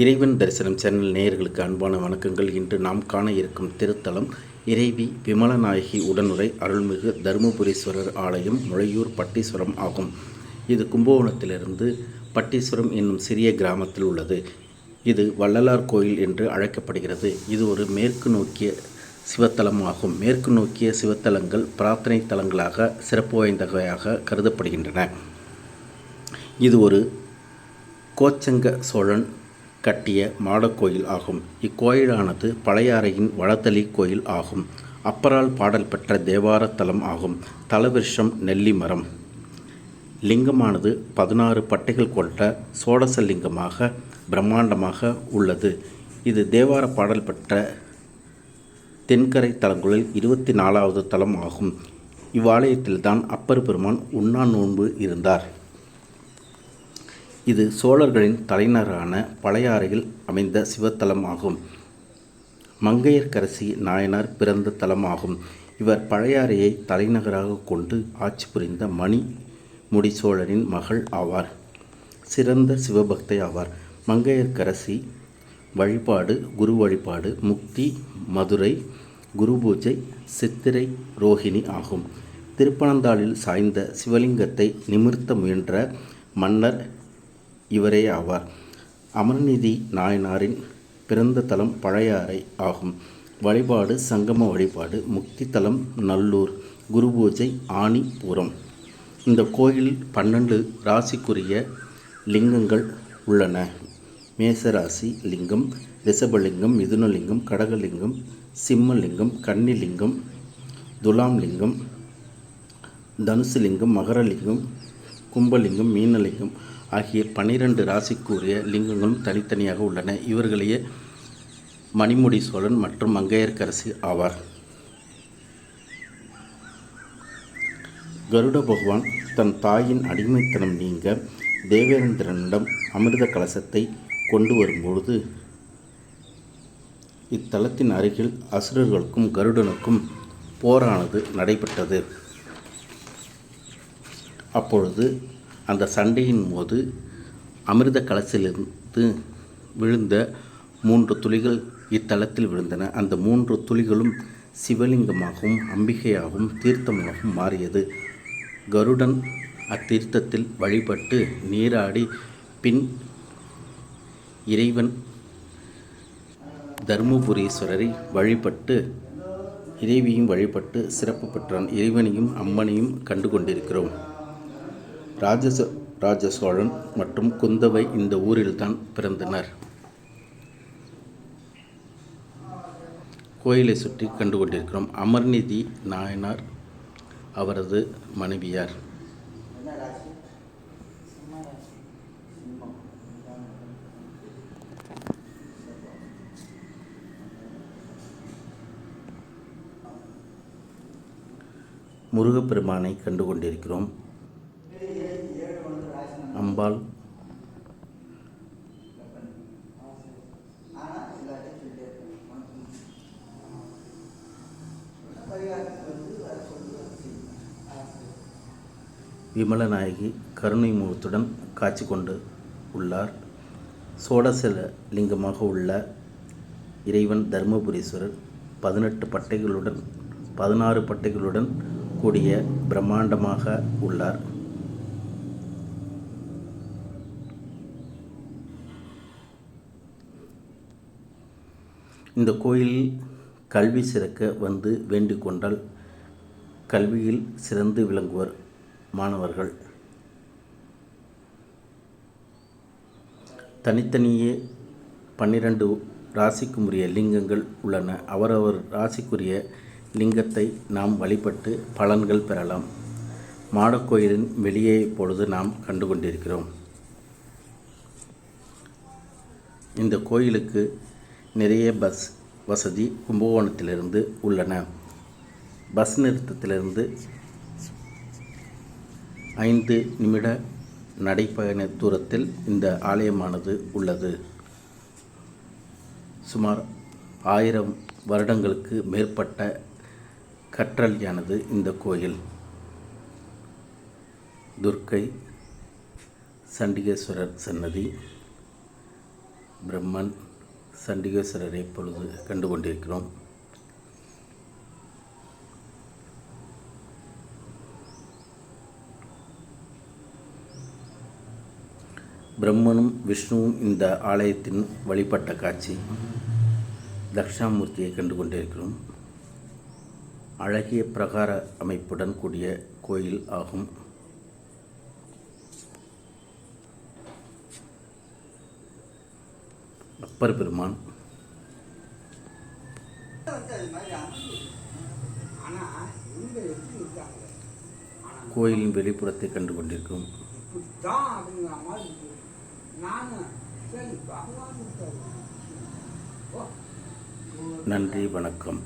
இறைவன் தரிசனம் சேனல் நேயர்களுக்கு அன்பான வணக்கங்கள். இன்று நாம் காண இருக்கும் திருத்தலம் இறைவி விமலநாயகி உடனுரை அருள்மிகு தருமபுரீஸ்வரர் ஆலயம் முழையூர் பட்டீஸ்வரம் ஆகும். இது கும்பகோணத்திலிருந்து பட்டீஸ்வரம் என்னும் சிறிய கிராமத்தில் உள்ளது. இது வள்ளலார் கோயில் என்று அழைக்கப்படுகிறது. இது ஒரு மேற்கு நோக்கிய சிவத்தலமாகும் மேற்கு நோக்கிய சிவத்தலங்கள் பிரார்த்தனை தலங்களாக சிறப்பு வாய்ந்தவையாக கருதப்படுகின்றன. இது ஒரு கோச்சங்க சோழன் கட்டிய மாடக்கோயில் ஆகும். இக்கோயிலானது பழையாறையின் வளத்தளி கோயில் ஆகும். அப்பரால் பாடல் பெற்ற தேவார தலம் ஆகும். தலவிருஷம் நெல்லி மரம். லிங்கமானது பதினாறு பட்டைகள் கொண்ட சோடச லிங்கமாக பிரம்மாண்டமாக உள்ளது. இது தேவார பாடல் பெற்ற தென்கரை தலங்களில் இருபத்தி நாலாவது தலம் ஆகும். இவ்வாலயத்தில்தான் அப்பர் பெருமான் உண்ணா நோன்பு இருந்தார். இது சோழர்களின் தலைநகரான பழையாறையில் அமைந்த சிவத்தலம் ஆகும் நாயனார் பிறந்த தலமாகும். இவர் பழையாறையை தலைநகராக கொண்டு ஆட்சி புரிந்த மணி முடிசோழரின் மகள் ஆவார். சிறந்த சிவபக்தை ஆவார். மங்கையர்கரசி வழிபாடு குரு வழிபாடு முக்தி மதுரை குரு பூஜை சித்திரை ரோஹிணி ஆகும். திருப்பனந்தாளில் சாய்ந்த சிவலிங்கத்தை நிமிர்த்த முயன்ற மன்னர் இவரே ஆவார். அமர்நிதி நாயனாரின் பிறந்த தலம் பழையாறை ஆகும். வழிபாடு சங்கம வழிபாடு முக்தி தலம் நல்லூர் குரு பூஜை ஆணிபுரம். இந்த கோயில் பன்னெண்டு ராசிக்குரிய லிங்கங்கள் உள்ளன. மேசராசி லிங்கம் ரிஷபலிங்கம் மிதுனலிங்கம் கடகலிங்கம் சிம்மலிங்கம் கன்னிலிங்கம் துலாம் லிங்கம் தனுசுலிங்கம் மகரலிங்கம் கும்பலிங்கம் மீனலிங்கம் ஆகிய பனிரெண்டு ராசிக்குரிய லிங்கங்களும் தனித்தனியாக உள்ளன. இவர்களையே மணிமுடி சோழன் மற்றும் மங்கையர்கரசி ஆவார். கருட பகவான் தன் தாயின் அடிமைத்தனம் நீங்க தேவேந்திரனிடம் அமிர்த கலசத்தை கொண்டு வரும்பொழுது இத்தலத்தின் அருகில் அசுரர்களுக்கும் கருடனுக்கும் போரானது நடைபெற்றது. அப்பொழுது அந்த சண்டையின் போது அமிர்த கலசிலிருந்து விழுந்த மூன்று துளிகள் இத்தலத்தில் விழுந்தன. அந்த மூன்று துளிகளும் சிவலிங்கமாகவும் அம்பிகையாகவும் தீர்த்தமாகவும் மாறியது. கருடன் அத்தீர்த்தத்தில் வழிபட்டு நீராடி பின் இறைவன் தருமபுரீஸ்வரரை வழிபட்டு இறைவியும் வழிபட்டு சிறப்பு பெற்றான். இறைவனையும் அம்மனையும் கண்டு கொண்டிருக்கிறோம். ராஜச ராஜ சோழன் மற்றும் குந்தவை இந்த ஊரில்தான் பிறந்தனர். கோயிலை சுற்றி கண்டு கொண்டிருக்கிறோம். அமர்நிதி நாயனார் அவரது மனைவியார். முருகப்பெருமானை கண்டு கொண்டிருக்கிறோம். அம்பாள் விமலநாயகி கருணை முகத்துடன் காட்சி கொண்டு உள்ளார். சோடசல லிங்கமாக உள்ள இறைவன் தர்மபுரீஸ்வரர் பதினெட்டு பட்டைகளுடன் பதினாறு பட்டைகளுடன் கூடிய பிரம்மாண்டமாக உள்ளார். இந்த கோயிலில் கல்வி சிறக்க வந்து வேண்டிக் கொண்டால் கல்வியில் சிறந்து விளங்குவர் மாணவர்கள். தனித்தனியே பன்னிரண்டு ராசிக்குரிய லிங்கங்கள் உள்ளன. அவரவர் ராசிக்குரிய லிங்கத்தை நாம் வழிபட்டு பலன்கள் பெறலாம். மாடக்கோயிலின் வெளியே இப்பொழுது நாம் கண்டு கொண்டிருக்கிறோம் இந்த கோயிலுக்கு நிறைய பஸ் வசதி கும்பகோணத்திலிருந்து உள்ளன. பஸ் நிறுத்தத்திலிருந்து ஐந்து நிமிட நடைப்பயண தூரத்தில் இந்த ஆலயமானது உள்ளது. சுமார் ஆயிரம் வருடங்களுக்கு மேற்பட்ட கற்றல்யானது இந்த கோயில். துர்க்கை சண்டிகேஸ்வரர் சன்னதி பிரம்மன் சண்டிகேஸ்வரரை இப்பொழுது கண்டு கொண்டிருக்கிறோம் பிரம்மனும் விஷ்ணுவும் இந்த ஆலயத்தின் வழிபட்ட காட்சி தக்ஷாமூர்த்தியை கண்டு கொண்டிருக்கிறோம் அழகிய பிரகார அமைப்புடன் கூடிய கோயில் ஆகும். அப்பர் பெருமான். கோயிலின் வெளிப்புறத்தை கண்டு கொண்டிருக்கும். நன்றி வணக்கம்.